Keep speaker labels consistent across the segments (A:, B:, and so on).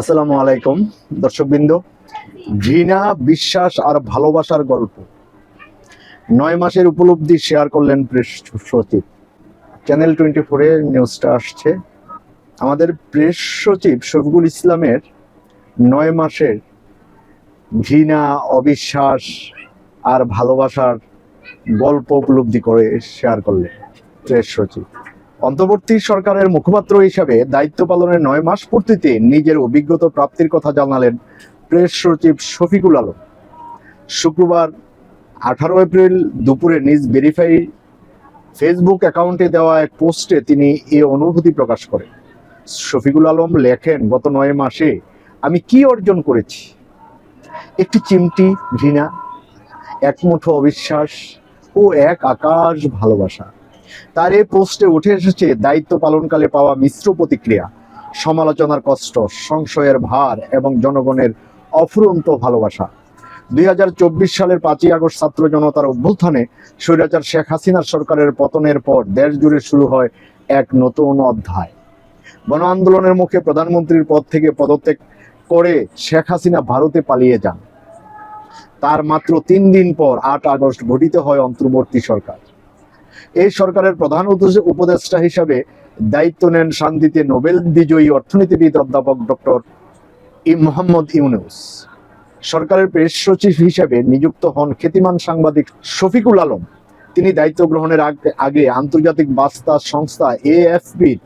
A: আসসালামু আলাইকুম, দর্শকবৃন্দ। ঘৃণা, বিশ্বাস আর ভালোবাসার গল্প। নয় মাসের উপলব্ধি শেয়ার করলেন প্রেস সচিব। চ্যানেল টোয়েন্টি ফোরে নিউজটা আসছে। আমাদের প্রেস সচিব শফিকুল ইসলামের নয় মাসের ঘৃণা, অবিশ্বাস আর ভালোবাসার গল্প উপলব্ধি করে শেয়ার করলেন প্রেস সচিব। অন্তর্বর্তী সরকারের মুখপাত্র হিসাবে দায়িত্ব পালনের নয় মাস পূর্তিতে নিজের অভিজ্ঞতা প্রাপ্তির কথা জানালেন প্রেস সচিব শফিকুল আলম। শুক্রবার আঠারো এপ্রিল দুপুরে নিজ ভেরিফাই ফেসবুক অ্যাকাউন্টে দেওয়া এক পোস্টে তিনি এ অনুভূতি প্রকাশ করেন। শফিকুল আলম লেখেন, গত নয় মাসে আমি কি অর্জন করেছি? একটি চিমটি, ঘৃণা এক মুঠো অবিশ্বাস ও এক আকাশ ভালোবাসা। তার এই পোস্টে উঠে এসেছে দায়িত্ব পালনকালে পাওয়া মিশ্র প্রতিক্রিয়া। সমালোচনার কষ্ট, সংশয়ের ভার এবং জনগণের অফুরন্ত ভালোবাসা। দুই হাজার চব্বিশ সালের পাঁচই আগস্ট ছাত্র জনতার অভ্যুত্থানে স্বৈরাচার শেখ হাসিনার সরকারের পতনের পর দেশ জুড়ে শুরু হয় এক নতুন অধ্যায়। গণ আন্দোলনের মুখে প্রধানমন্ত্রীর পদ থেকে পদত্যাগ করে শেখ হাসিনা ভারতে পালিয়ে যান। তার মাত্র তিন দিন পর আট আগস্ট গঠিত হয় অন্তর্বর্তী সরকার। এই সরকারের প্রধান উপদেষ্টা হিসাবে দায়িত্ব নেন শান্তিতে নোবেল বিজয়ী অর্থনীতিবিদ অধ্যাপক ডক্টর মোহাম্মদ ইউনুস। সরকারের প্রেস সচিব হিসেবে নিযুক্ত হন খ্যাতিমান সাংবাদিক শফিকুল আলম। তিনি দায়িত্ব গ্রহণের আগে আন্তর্জাতিক বার্তা সংস্থা এএফপির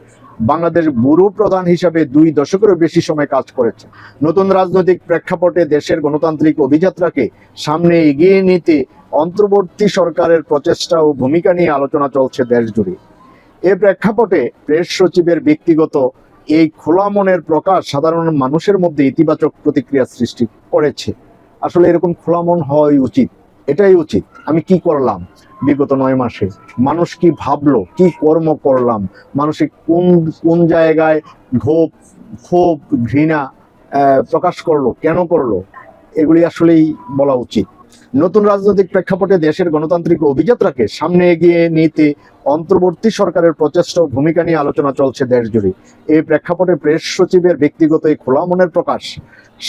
A: বাংলাদেশ ব্যুরো প্রধান হিসাবে দুই দশকেরও বেশি সময় কাজ করেছেন। নতুন রাজনৈতিক প্রেক্ষাপটে দেশের গণতান্ত্রিক অভিযাত্রাকে সামনে এগিয়ে নিতে অন্তর্বর্তী সরকারের প্রচেষ্টা ও ভূমিকা নিয়ে আলোচনা চলছে দেশ জুড়ে। এ প্রেক্ষাপটে প্রেস সচিবের ব্যক্তিগত এই খোলা মনের প্রকাশ সাধারণ মানুষের মধ্যে ইতিবাচক প্রতিক্রিয়া সৃষ্টি করেছে। আসলে এরকম খোলা মন হওয়াই উচিত। এটাই উচিত। আমি কি করলাম বিগত নয় মাসে? মানুষ কি ভাবলো? কি কর্ম করলাম? মানুষের কোন কোন জায়গায় ক্ষোভ ক্ষোভ, ঘৃণা প্রকাশ করল? কেন করল? এগুলি আসলেই বলা উচিত। নতুন রাজনৈতিক প্রেক্ষাপটে দেশের গণতান্ত্রিক অভিযাত্রাকে সামনে এগিয়ে নিতে, অন্তর্বর্তী সরকারের প্রচেষ্টা ও ভূমিকা নিয়ে আলোচনা চলছে দেশ জুড়ে এই প্রেক্ষাপটে প্রেস সচিবের ব্যক্তিগত এই খোলা মনের প্রকাশ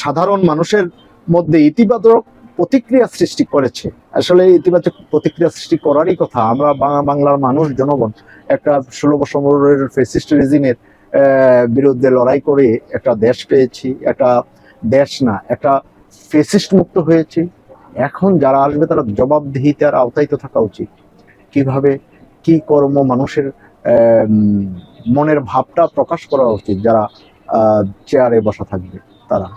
A: সাধারণ মানুষের মধ্যে ইতিবাচক প্রতিক্রিয়া সৃষ্টি করেছে। আসলে ইতিবাচক প্রতিক্রিয়া সৃষ্টি করারই কথা। আমরা বাংলার মানুষ, জনগণ, একটা ষোলো বছরের ফেসিস্ট রেজিমের বিরুদ্ধে লড়াই করে একটা দেশ পেয়েছি, একটা দেশ না, একটা ফেসিস্ট মুক্ত হয়েছে। এখন যারা আসবে, তারা জবাবদিহিতার আওতায় তো থাকা উচিত। কীভাবে, কি কর্ম মানুষের মনের ভাবটা প্রকাশ করা উচিত, যারা চেয়ারে বসা থাকবে, তারা।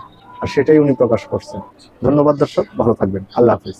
A: আর সেটাই উনি প্রকাশ করছেন। ধন্যবাদ দর্শক, ভালো থাকবেন। আল্লাহ হাফিজ।